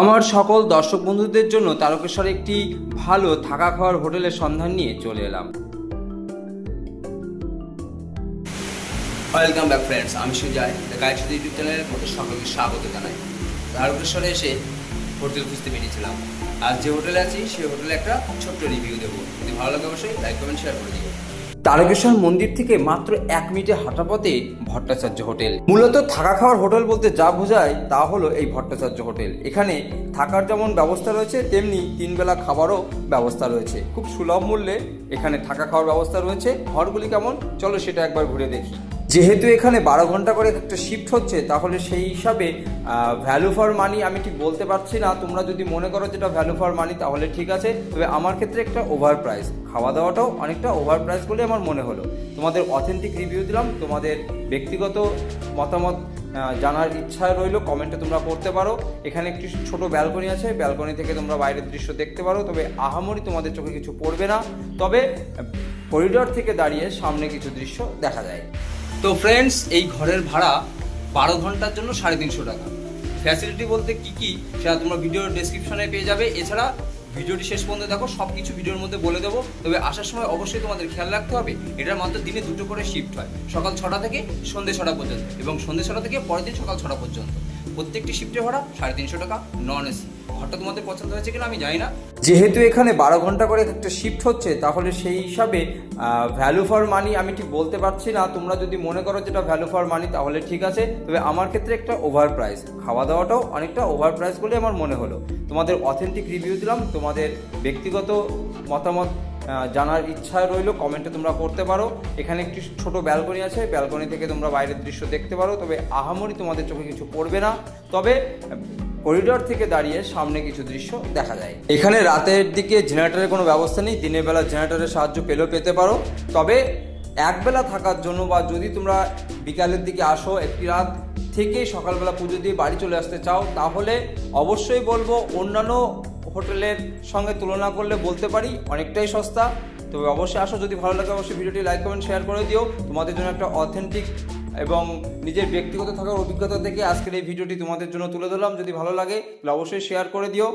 আমার সকল দর্শক বন্ধুদের জন্য তারকেশ্বরে একটি ভালো থাকা খাওয়ার হোটেলের সন্ধান নিয়ে চলে এলাম। ওয়েলকাম ব্যাক ফ্রেন্ডস আমি সুজয় টু ইউটিউব চ্যানেলের মধ্যে সকলকে স্বাগত জানাই। তারকেশ্বরে এসে হোটেল খুঁজতে বেরিয়েছিলাম। আর যে হোটেলে আছি, সেই হোটেলে একটা ছোট্ট রিভিউ দেবো। যদি ভালো লাগে অবশ্যই লাইক কমেন্ট শেয়ার করে দিও। তারকেশ্বর মন্দির থেকে মাত্র এক মিনিটে হাঁটা পথে ভট্টাচার্য হোটেল। মূলত থাকা খাওয়ার হোটেল বলতে যা বোঝায় তা হলো এই ভট্টাচার্য হোটেল। এখানে থাকার যেমন ব্যবস্থা রয়েছে, তেমনি তিনবেলা খাবারও ব্যবস্থা রয়েছে। খুব সুলভ মূল্যে এখানে থাকা খাওয়ার ব্যবস্থা রয়েছে। ঘরগুলি কেমন? চলো সেটা একবার ঘুরে দেখি। যেহেতু এখানে বারো ঘণ্টা করে একটা শিফট হচ্ছে, তাহলে সেই হিসাবে ভ্যালু ফর মানি আমি ঠিক বলতে পারছি না। তোমরা যদি মনে করো যেটা ভ্যালু ফর মানি তাহলে ঠিক আছে। তবে আমার ক্ষেত্রে একটা ওভার প্রাইস খাওয়া দাওয়াটাও অনেকটা ওভার প্রাইস বলে আমার মনে হলো। তোমাদের অথেন্টিক রিভিউ দিলাম। তোমাদের ব্যক্তিগত মতামত জানার ইচ্ছা রইল কমেন্টে তোমরা করতে পারো। এখানে একটি ছোট ব্যালকনি আছে। ব্যালকনি থেকে তোমরা বাইরের দৃশ্য দেখতে পারো। তবে আহামরি তোমাদের চোখে কিছু পড়বে না। তবে করিডর থেকে দাঁড়িয়ে সামনে কিছু দৃশ্য দেখা যায়। তো ফ্রেন্ডস এই ঘরের ভাড়া বারো ঘণ্টার জন্য সাড়ে তিনশো টাকা। ফ্যাসিলিটি বলতে কি কি, সেটা তোমরা ভিডিওর ডেসক্রিপশনে পেয়ে যাবে। এছাড়া ভিডিওটি শেষ পর্যন্ত দেখো সব কিছু ভিডিওর মধ্যে বলে দেবো। তবে আসার সময় অবশ্যই তোমাদের খেয়াল রাখতে হবে, এটার মাত্র দিনে দুটো করে শিফট হয়। সকাল ছটা থেকে সন্ধ্যে ছটা পর্যন্ত এবং সন্ধ্যে ছটা থেকে পরের দিন সকাল ছটা পর্যন্ত। প্রত্যেকটি শিফটের ভাড়া সাড়ে তিনশো টাকা নন এসি ঘরটা তোমাদের পছন্দ হয়েছে কিনা আমি জানি না। যেহেতু এখানে বারো ঘণ্টা করে একটা শিফট হচ্ছে, তাহলে সেই হিসাবে ভ্যালু ফর মানি আমি ঠিক বলতে পারছি না। তোমরা যদি মনে করো যেটা ভ্যালু ফর মানি তাহলে ঠিক আছে। তবে আমার ক্ষেত্রে একটা ওভার প্রাইস খাওয়া দাওয়াটাও অনেকটা ওভার প্রাইস বলে আমার মনে হলো। তোমাদের অথেন্টিক রিভিউ দিলাম। তোমাদের ব্যক্তিগত মতামত জানার ইচ্ছা রইল কমেন্টে তোমরা করতে পারো। এখানে একটি ছোট ব্যালকনি আছে ব্যালকনি থেকে তোমরা বাইরের দৃশ্য দেখতে পারো, তবে আহামরি তোমাদের চোখে কিছু পড়বে না। তবে করিডর থেকে দাঁড়িয়ে সামনে কিছু দৃশ্য দেখা যায়। এখানে রাতের দিকে জেনারেটরের কোনো ব্যবস্থা নেই, দিনের বেলা জেনারেটরের সাহায্য পেলেও পেতে পারো। তবে একবেলা থাকার জন্য বা যদি তোমরা বিকালের দিকে আসো, একটি রাত থেকে সকালবেলা পুজো দিয়ে বাড়ি চলে আসতে চাও, তাহলে অবশ্যই বলব অন্যান্য হোটেলের সঙ্গে তুলনা করলে বলতে পারি অনেকটাই সস্তা। তবে অবশ্যই আসো, যদি ভালো লাগে অবশ্যই ভিডিওটি লাইক কমেন্ট শেয়ার করে দিও। তোমাদের জন্য একটা অথেন্টিক এবং নিজের ব্যক্তিগত থাকার অভিজ্ঞতা থেকে আজকের এই ভিডিওটি তোমাদের জন্য তুলে ধরলাম। যদি ভালো লাগে তাহলে অবশ্যই শেয়ার করে দিও।